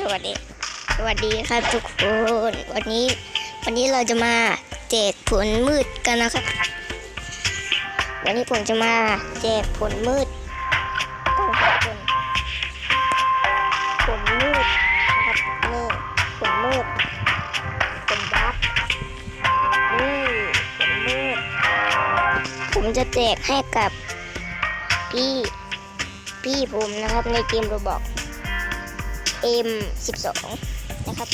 สวัสดี สวัสดีครับทุกคน วันนี้ วันนี้เราจะมาแจกผลมืดกันนะครับ วันนี้ผมจะมาแจกผลมืดต้องขอบคุณผลมืดนะครับนี่ผลมืดผลดับนี่ผลมืด ผมจะแจกให้กับพี่ พี่ผมนะครับในเกมโรบอก M12 นะครับ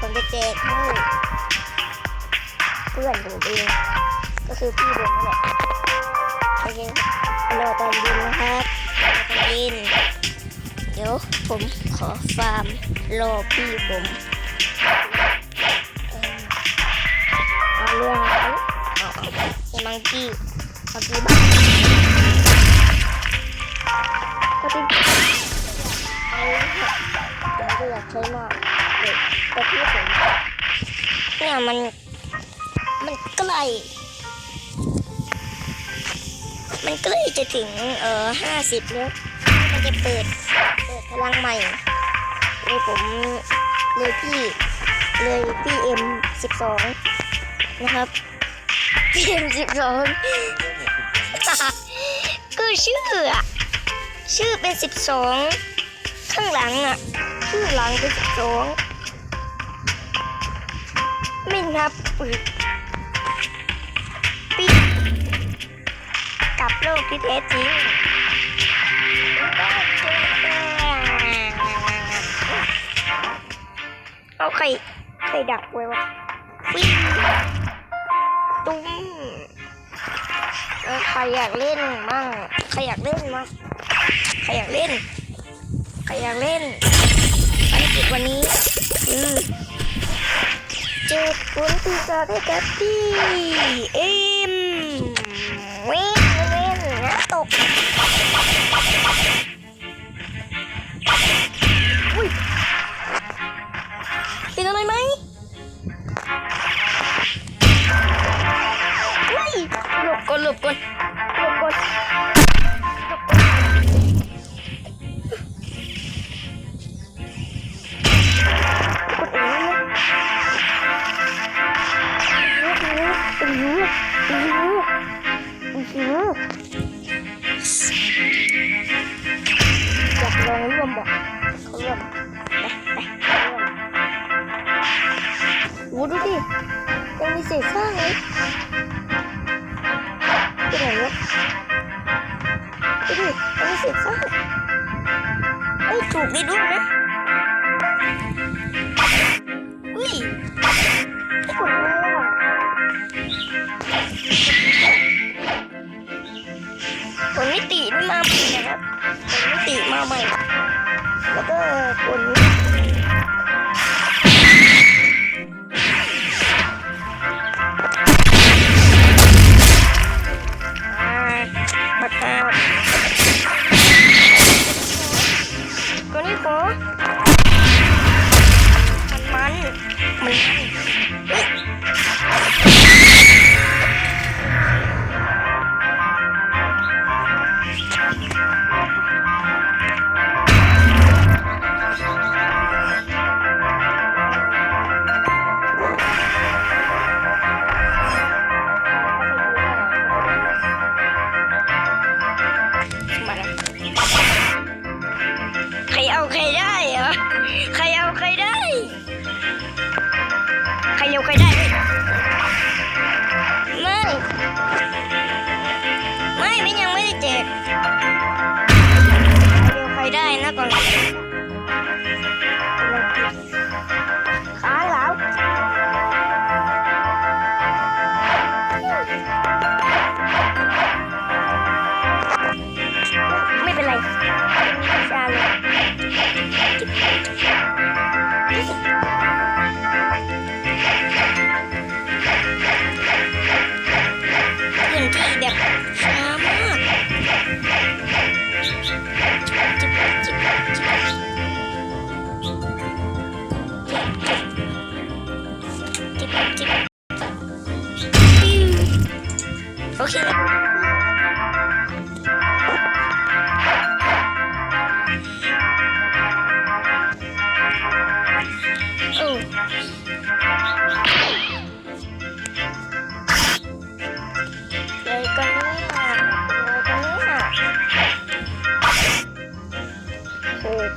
ผมจะแจกให้เพื่อนผมเองก็คือพี่ผมนั่นแหละโอเครอตอนย็นนะครับรอตอนย็นเดี๋ยวผมขอฟาร์มรอพี่ผมเอาเรื่องอะไรเอาเอามังกี้มังกี้บ้าก็เป็นเอา อยากใช้มากเด็กแต่พี่ผมเนี่ยมัน มันใกล้ มันใกล้จะถึงเอ่อห้าสิบแล้วมันจะเปิด เปิดพลังใหม่เลยผมเลยพี่เลยพี่เอ็มสิบสองนะครับพี่เอ็มสิบสองคือชื่ออะชื่อเป็นสิบสอง ข้างหลังอะชื่อหลังเป็นสิบสองไม่นับปืดปิดกับโลกที่แท้จริงเอาไข่ไข่ดักไว้วะฟิ้ตุ้มใครอยากเล่นมั่งใครอยากเล่นมั่งใครอยากเล่น ใครอยากเล่นภารกิจวันนี้คือจ็ดคนที่จะได้กับพี่เอ็มเว้นเว้นนะตกอุ้ยเป็นอะไรไหมเฮ้ยหลบก่อนหลบก่อน อยากลองร่วมบอกเขาร่วมไปไปร่วมโอ้ดูดิยังมีเศษซากเลยไปไหนวะดูดิยังมีเศษซากเอ้ยถูกดีด้วยนะ แล้วก็ผล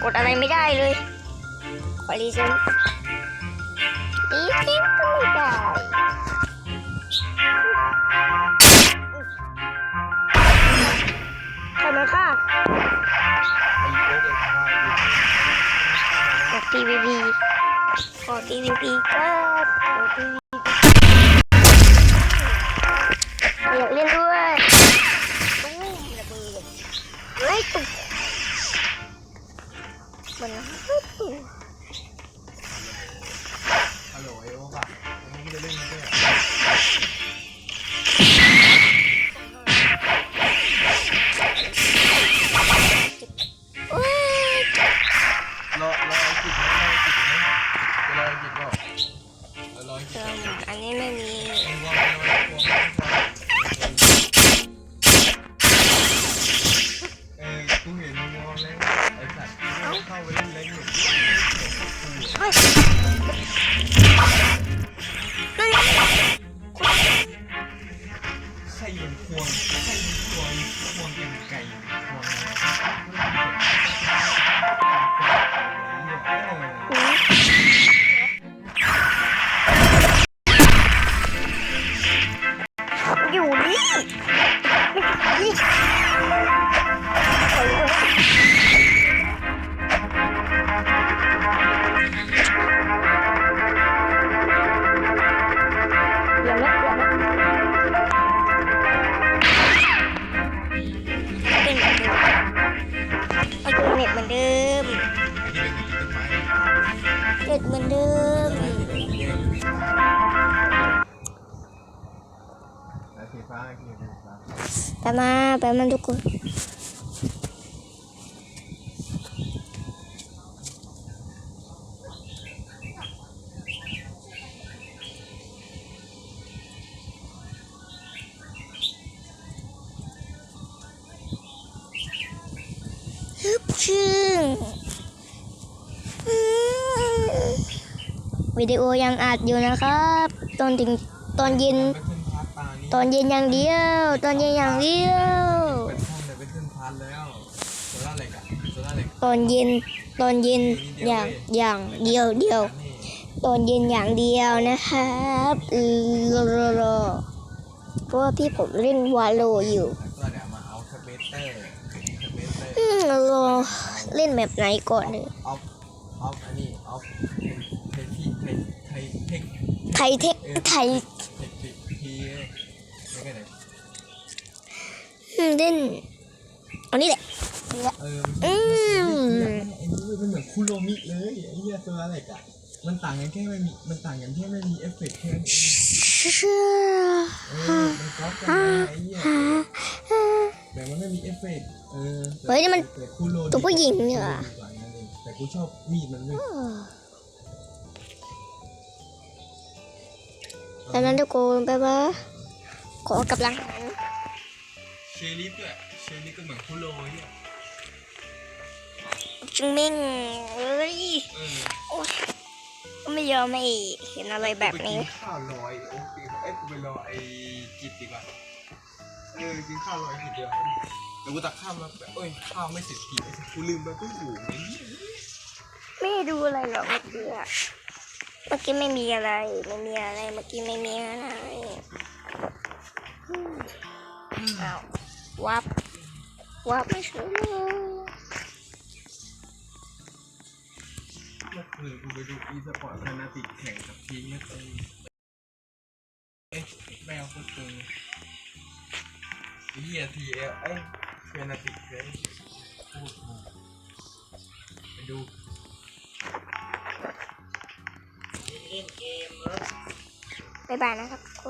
ดอะไรไม่ได้เลยขอรีเซ็ตรีเซ็ตก็ไม่ได้ทำไมค่ะกด PVP กด PVP ครับกด PVP มันฮัลโหลไอโอ๊กอะมึงไม่ได้เล่นด้วย อยู่นี่นี่เดี๋ยวนะเดี๋ยวนะเป็นเหมือนเดิมเป็นเน็ตเหมือนเดิมเป็นต้นไม้เน็ตเหมือนเดิม ฟ้าไอ้สีฟ้าไปมาไปมาทุกคนฮึบชื่งอืมวิดีโอยังอัดอยู่นะครับ ตอนถึงตอนเย็น ตานี้ตอนเย็นอย่างเดียว ตอนเย็นอย่างเดียว เปิดห้องเลยไปขึ้นพาร์ทแล้วโซล่าเหล็กอะโซล่าเหล็กตอนเย็นตอนเย็นอย่างอย่างเดียวเดียว นี่ตอนเย็นอย่างเดียวนะครับรอรอรอเพราะว่าพี่ผมเล่นวาโลอยู่ แล้วก็เดี๋ยวมาเอาสเปซเตอร์สเปซเตอร์อืมรอเล่นแบบไหนก่อนเลยออฟออฟอันนี้ออฟไทยที่ไทยไทยเทคไทยเทคไทยเทคทีทีแล้วก็ไหนอืม เล่นอันนี้แหละเอออืมไอ้นี่มันเหมือนคุโรมิเลยไอ้เหี้ยโซล่าเหล็กอะมันต่างกันแค่ไม่มีมันต่างกันแค่ไม่มีเอฟเฟกต์แค่นั้นเองเออมันก๊อปกันมาไอ้เหี้ยแต่มันไม่มีเอฟเฟกต์เออเฮ้ยนี่มันแต่คุโรตัวผู้หญิงเนี่ยดีกว่านั้นเองแต่กูชอบมีดมันเลยดังนั้นทุกคนไปว่าขอกำลังหัน เชลิฟด้วยเชลิฟก็เหมือนคุโรเนี่ยจึงเม่งเอ้ยเออโอ๊ยก็ไม่ยอมไม่เห็นอะไรแบบนี้ไปกิข้าวลอยโอ้ยเอ้ยกูไปรอไอ้จิตดีกว่าเออกินข้าวลอยทีเดียวเดี๋ยวกูตักข้าวมาแบบเอ้ยข้าวไม่เสร็จทีไอ้สัสกูลืมไปก็อยู่ไอ้เหี้ยไม่ได้ดูอะไรหรอกเมื่อกี้อะเมื่อกี้ไม่มีอะไร ไม่มีอะไร เมื่อกี้ไม่มีอะไรอืมอ้าว วับวับไม่เฉยเลยเมื่อคืนกูไปดูอีสปอร์ตฟนาติกแข่งกับทีมเมื่อคืนเอ๊ะแมวคนตึงไอ้เหี้ยทีเอลเอ้ยฟนาติกเลยพูดถูกไปดูเล่นเกมเหรอบ๊ายบายนะครับ